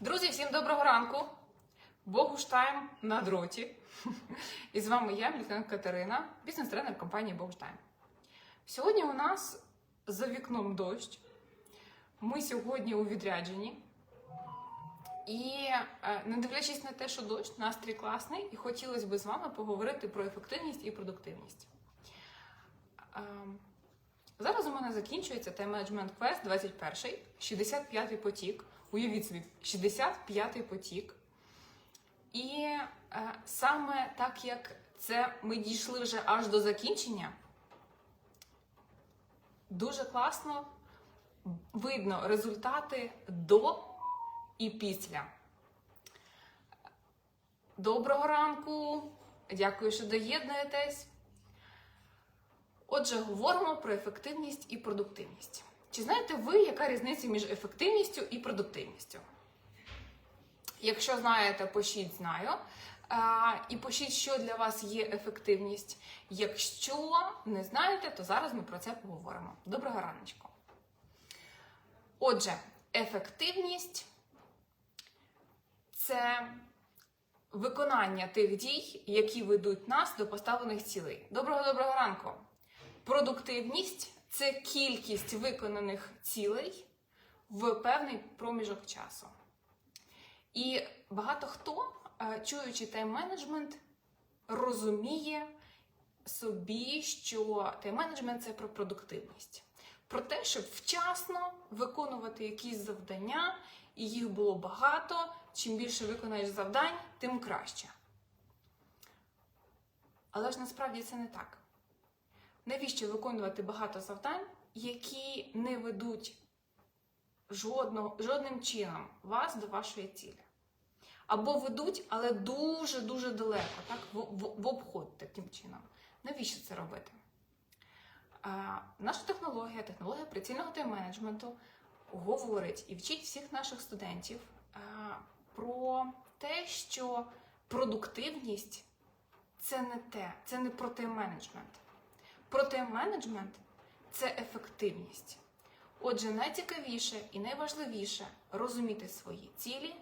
Друзі, всім доброго ранку! Богуштайм на дроті. І з вами я, Мілітенко Катерина, бізнес-тренер компанії Богуштайм. Сьогодні у нас за вікном дощ. Ми сьогодні у відрядженні. І е, не дивлячись на те, що дощ, настрій класний, і хотілося б з вами поговорити про ефективність і продуктивність. Ем, Зараз у мене закінчується Time Management Quest 21, 65-й потік. Уявіть собі, 65-й потік. І е, саме так як це ми дійшли вже аж до закінчення, дуже класно видно результати до і після. Доброго ранку! Дякую, що доєднуєтесь. Отже, говоримо про ефективність і продуктивність. Чи знаєте ви, яка різниця між ефективністю і продуктивністю? Якщо знаєте, пишіть знаю. А, і пишіть, що для вас є ефективність. Якщо не знаєте, то зараз ми про це поговоримо. Доброго раночку. Отже, ефективність це виконання тих дій, які ведуть нас до поставлених цілей. Доброго доброго ранку! Продуктивність це кількість виконаних цілей в певний проміжок часу. І багато хто, е, чуючи тайм-менеджмент, розуміє собі, що тайм-менеджмент це про продуктивність, про те, щоб вчасно виконувати якісь завдання, і їх було багато. Чим більше виконаєш завдань, тим краще. Але ж насправді це не так. Навіщо виконувати багато завдань, які не ведуть жодного, жодним чином вас до вашої цілі? Або ведуть, але дуже-дуже далеко, так? В, в, в обход таким чином. Навіщо це робити? А, наша технологія, технологія прицільного тайм-менеджменту говорить і вчить всіх наших студентів а, про те, що продуктивність це не те, це не про тайм-менеджмент. Про тайм-менеджмент це ефективність. Отже, найцікавіше і найважливіше розуміти свої цілі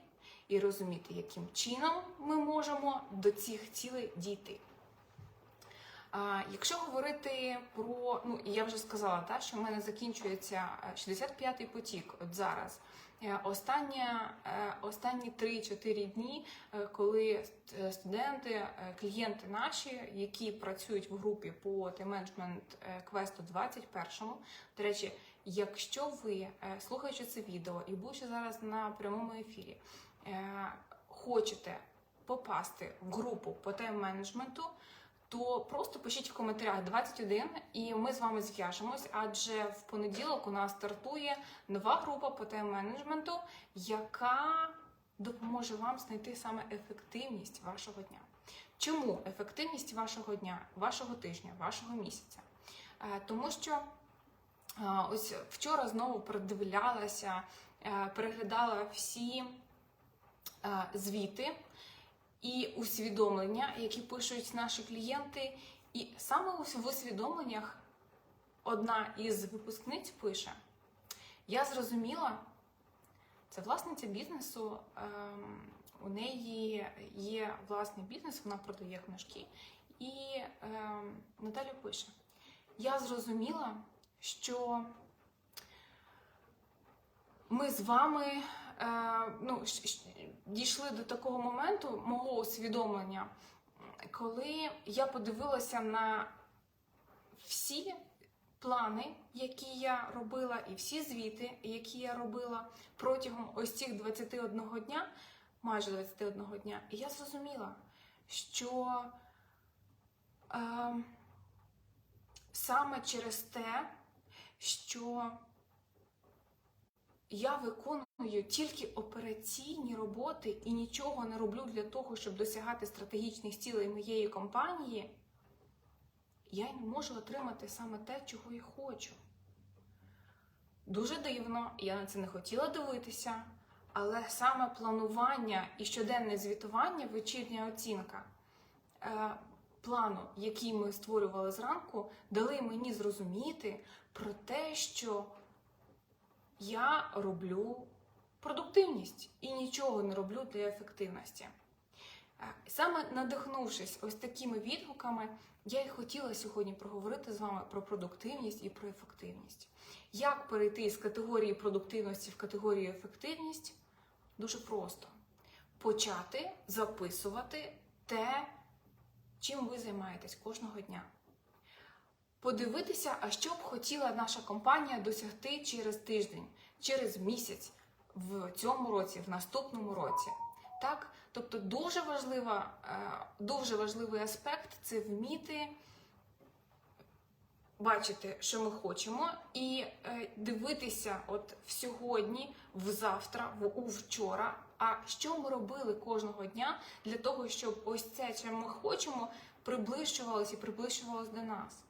і розуміти, яким чином ми можемо до цих цілей дійти. А, якщо говорити про, ну я вже сказала, та, що в мене закінчується 65-й потік от зараз. Е, Останні, е, останні 3-4 дні, е, коли студенти, клієнти наші, які працюють в групі по тайм-менеджмент квесту 21, до речі, якщо ви, слухаючи це відео і будучи зараз на прямому ефірі, хочете попасти в групу по тайм-менеджменту, то просто пишіть в коментарях 21 і ми з вами зв'яжемось, адже в понеділок у нас стартує нова група по тайм-менеджменту, яка допоможе вам знайти саме ефективність вашого дня. Чому ефективність вашого дня, вашого тижня, вашого місяця? Е, Тому що е, ось вчора знову передивлялася, е, переглядала всі звіти і усвідомлення, які пишуть наші клієнти. І саме в усвідомленнях одна із випускниць пише: Я зрозуміла, це власниця бізнесу. ем, у неї є власний бізнес, вона продає книжки. І ем, Наталя пише: Я зрозуміла, що ми з вами ну, щ- щ- дійшли до такого моменту мого усвідомлення, коли я подивилася на всі плани, які я робила, і всі звіти, які я робила протягом ось цих 21 дня, майже 21 дня, і я зрозуміла, що е, саме через те, що я виконую тільки операційні роботи і нічого не роблю для того, щоб досягати стратегічних цілей моєї компанії, я не можу отримати саме те, чого я хочу. Дуже дивно, я на це не хотіла дивитися, але саме планування і щоденне звітування, вечірня оцінка е, плану, який ми створювали зранку, дали мені зрозуміти про те, що я роблю продуктивність і нічого не роблю для ефективності. Е, Саме надихнувшись ось такими відгуками, я і хотіла сьогодні проговорити з вами про продуктивність і про ефективність. Як перейти з категорії продуктивності в категорію ефективність? Дуже просто. Почати записувати те, чим ви займаєтесь кожного дня. Подивитися, а що б хотіла наша компанія досягти через тиждень, через місяць, в цьому році, в наступному році. Так? Тобто дуже важлива, е, дуже важливий аспект це вміти бачити, що ми хочемо, і е, дивитися от в сьогодні, в завтра, в у вчора. А що ми робили кожного дня для того, щоб ось це, що ми хочемо, приближувалося і приближувалося до нас.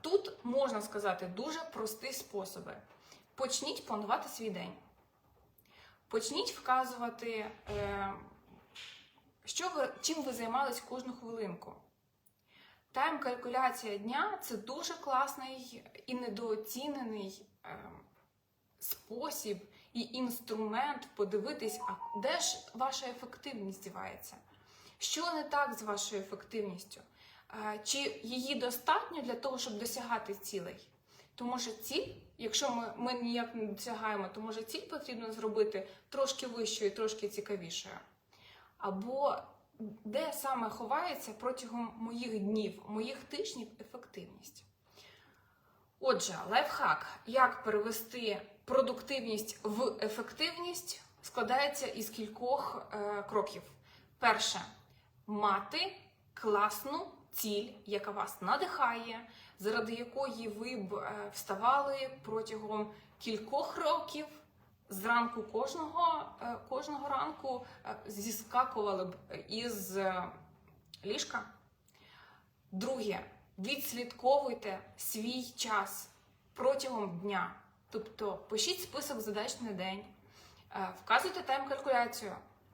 Тут можна сказати дуже прості способи. Почніть планувати свій день. Почніть вказувати, е, що ви, чим ви займались кожну хвилинку. Тайм-калькуляція дня це дуже класний і недооцінений е, спосіб і інструмент подивитись, а де ж ваша ефективність дівається? Що не так з вашою ефективністю? Чи її достатньо для того, щоб досягати цілей? Тому що ціль, якщо ми, ми ніяк не досягаємо, то може ціль потрібно зробити трошки вищою, трошки цікавішою. Або де саме ховається протягом моїх днів, моїх тижнів ефективність. Отже, лайфхак, як перевести продуктивність в ефективність, складається із кількох е, кроків. Перше мати класну ціль, яка вас надихає, заради якої ви б е, вставали протягом кількох років. Зранку кожного, е, кожного ранку е, зіскакували б із ліжка. Друге, відслідковуйте свій час протягом дня. Тобто пишіть список задач на день, вказуйте тайм-калькуляцію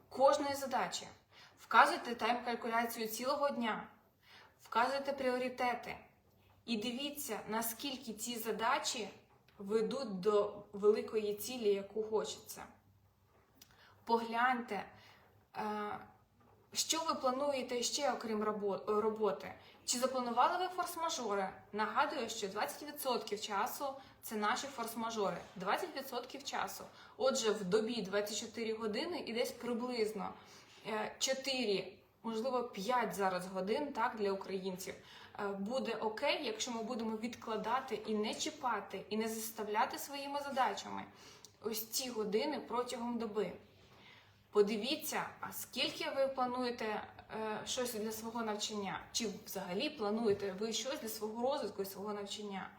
кожної задачі, вказуйте тайм-калькуляцію цілого дня, вказуйте пріоритети і дивіться, наскільки ці задачі ведуть до великої цілі, яку хочеться. Погляньте, е, що ви плануєте ще, окрім роботи. Чи запланували ви форс-мажори? Нагадую, що 20% часу це наші форс-мажори. 20% часу. Отже, в добі 24 години і десь приблизно е, 4, можливо, 5 зараз годин так, для українців. е, Буде окей, якщо ми будемо відкладати і не чіпати, і не заставляти своїми задачами ось ці години протягом доби. Подивіться, а скільки ви плануєте е, щось для свого навчання, чи взагалі плануєте ви щось для свого розвитку і свого навчання.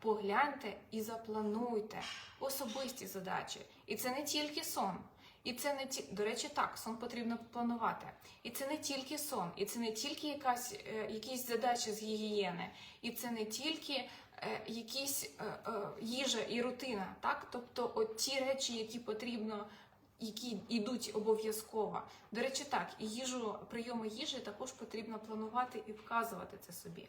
Погляньте і заплануйте особисті задачі. І це не тільки сон. І це не ті... до речі, так, сон потрібно планувати. І це не тільки сон, і це не тільки якась, е, якісь задачі з гігієни, і це не тільки е, якісь е, е, їжа і рутина. Так? Тобто, от ті речі, які потрібно які йдуть обов'язково. До речі, так, і їжу, прийоми їжі також потрібно планувати і вказувати це собі.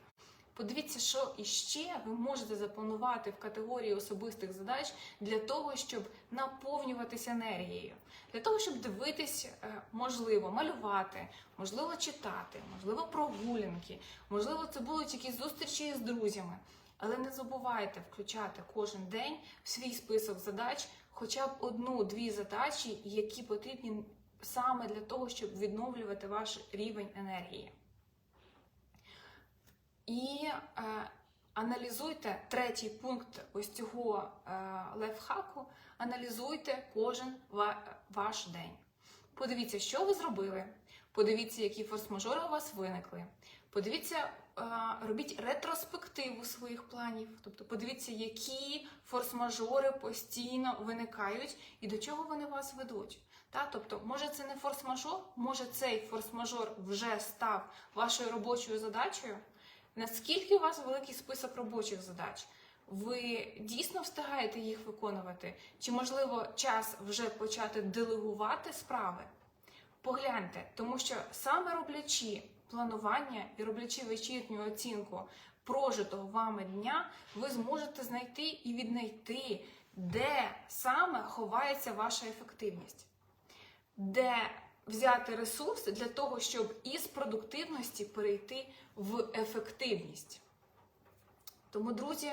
Подивіться, що іще ви можете запланувати в категорії особистих задач для того, щоб наповнюватися енергією, для того, щоб дивитись, е, можливо, малювати, можливо, читати, можливо, прогулянки, можливо, це будуть якісь зустрічі з друзями. Але не забувайте включати кожен день в свій список задач хоча б одну-дві задачі, які потрібні саме для того, щоб відновлювати ваш рівень енергії. І е, аналізуйте третій пункт ось цього е, лайфхаку. Аналізуйте кожен ва- ваш день. Подивіться, що ви зробили. Подивіться, які форс-мажори у вас виникли. Подивіться, е, робіть ретроспективу своїх планів. Тобто подивіться, які форс-мажори постійно виникають і до чого вони вас ведуть. Та, тобто, може це не форс-мажор, може цей форс-мажор вже став вашою робочою задачею. Наскільки у вас великий список робочих задач? Ви дійсно встигаєте їх виконувати? Чи можливо час вже почати делегувати справи? Погляньте, тому що саме роблячи планування і роблячи вечірню оцінку прожитого вами дня, ви зможете знайти і віднайти де саме ховається ваша ефективність, де взяти ресурси для того, щоб із продуктивності перейти в ефективність. Тому, друзі,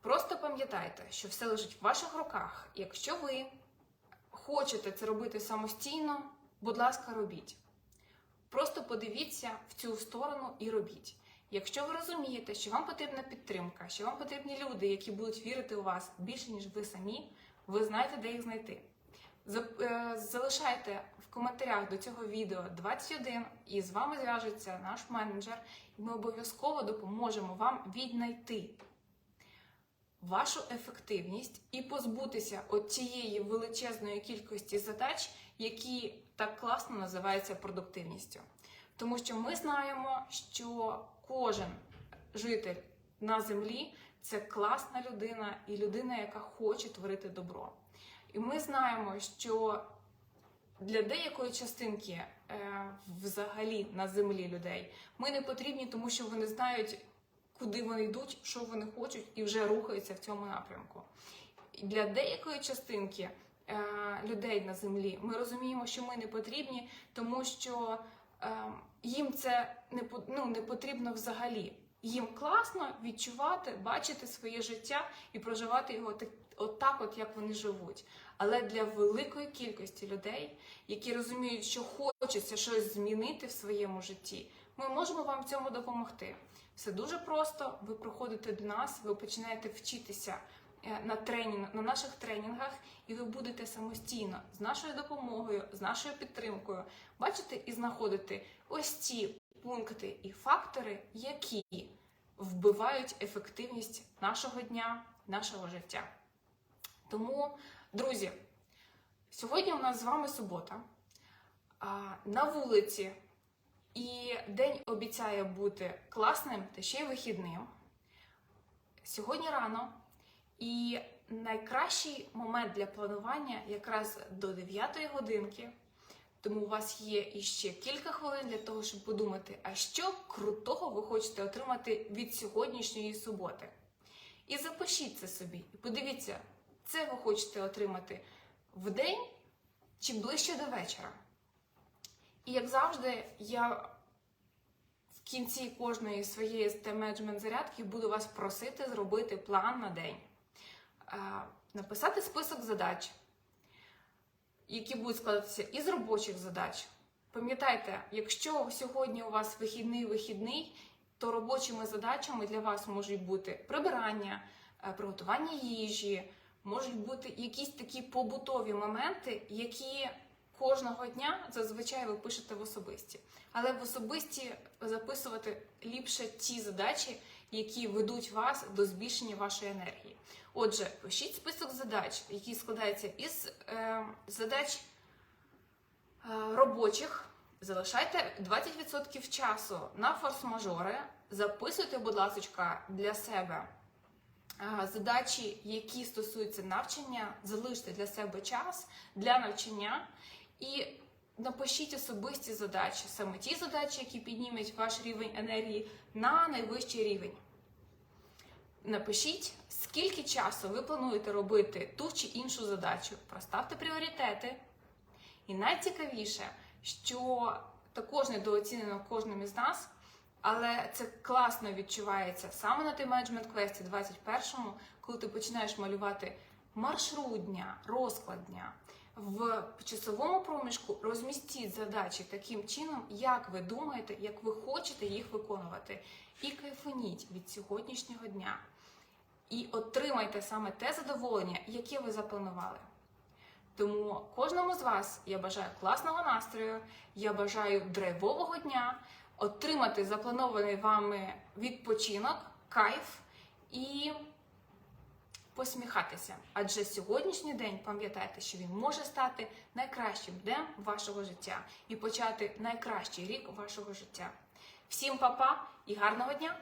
просто пам'ятайте, що все лежить в ваших руках. Якщо ви хочете це робити самостійно, будь ласка, робіть. Просто подивіться в цю сторону і робіть. Якщо ви розумієте, що вам потрібна підтримка, що вам потрібні люди, які будуть вірити у вас більше, ніж ви самі, ви знаєте, де їх знайти. Е, Залишайте в коментарях до цього відео 21 і з вами зв'яжеться наш менеджер, і ми обов'язково допоможемо вам віднайти вашу ефективність і позбутися от цієї величезної кількості задач, які так класно називаються продуктивністю. Тому що ми знаємо, що кожен житель на землі це класна людина і людина, яка хоче творити добро. І ми знаємо, що для деякої частинки е, взагалі на землі людей ми не потрібні, тому що вони знають, куди вони йдуть, що вони хочуть, і вже рухаються в цьому напрямку. І для деякої частинки е, людей на землі ми розуміємо, що ми не потрібні, тому що е, їм це не, ну, не потрібно взагалі. Їм класно відчувати, бачити своє життя і проживати його так, от так, от як вони живуть. Але для великої кількості людей, які розуміють, що хочеться щось змінити в своєму житті, ми можемо вам в цьому допомогти. Все дуже просто. Ви приходите до нас, ви починаєте вчитися е, на тренінг, на наших тренінгах, і ви будете самостійно з нашою допомогою, з нашою підтримкою бачити і знаходити ось ці пункти і фактори, які вбивають ефективність нашого дня, нашого життя. Тому, друзі, сьогодні у нас з вами субота. На вулиці і день обіцяє бути класним та ще й вихідним. Сьогодні рано, і найкращий момент для планування якраз до 9 годинки. Тому у вас є іще кілька хвилин для того, щоб подумати, а що крутого ви хочете отримати від сьогоднішньої суботи. І запишіть це собі. І подивіться, це ви хочете отримати в день чи ближче до вечора. І як завжди, я в кінці кожної своєї ST-менеджмент зарядки буду вас просити зробити план на день, написати список задач, які будуть складатися із робочих задач. Пам'ятайте, якщо сьогодні у вас вихідний вихідний, то робочими задачами для вас можуть бути прибирання, е, приготування їжі, можуть бути якісь такі побутові моменти, які кожного дня зазвичай ви пишете в особисті. Але в особисті записувати ліпше ті задачі, які ведуть вас до збільшення вашої енергії. Отже, пишіть список задач, який складається із е, задач е, робочих. Залишайте 20% часу на форс-мажори. Записуйте, будь ласка, для себе е, задачі, які стосуються навчання. Залиште для себе час для навчання і напишіть особисті задачі, саме ті задачі, які піднімуть ваш рівень енергії на найвищий рівень. Напишіть, скільки часу ви плануєте робити ту чи іншу задачу. Проставте пріоритети. І найцікавіше, що також недооцінено кожним із нас, але це класно відчувається саме на тим менеджмент квесті 21-му, коли ти починаєш малювати маршрут дня, розклад дня. В часовому проміжку розмістіть задачі таким чином, як ви думаєте, як ви хочете їх виконувати. І кайфаніть від сьогоднішнього дня. І отримайте саме те задоволення, яке ви запланували. Тому кожному з вас я бажаю класного настрою, я бажаю драйвового дня, отримати запланований вами відпочинок, кайф і посміхатися. Адже сьогоднішній день, пам'ятайте, що він може стати найкращим днем вашого життя і почати найкращий рік вашого життя. Всім па-па і гарного дня!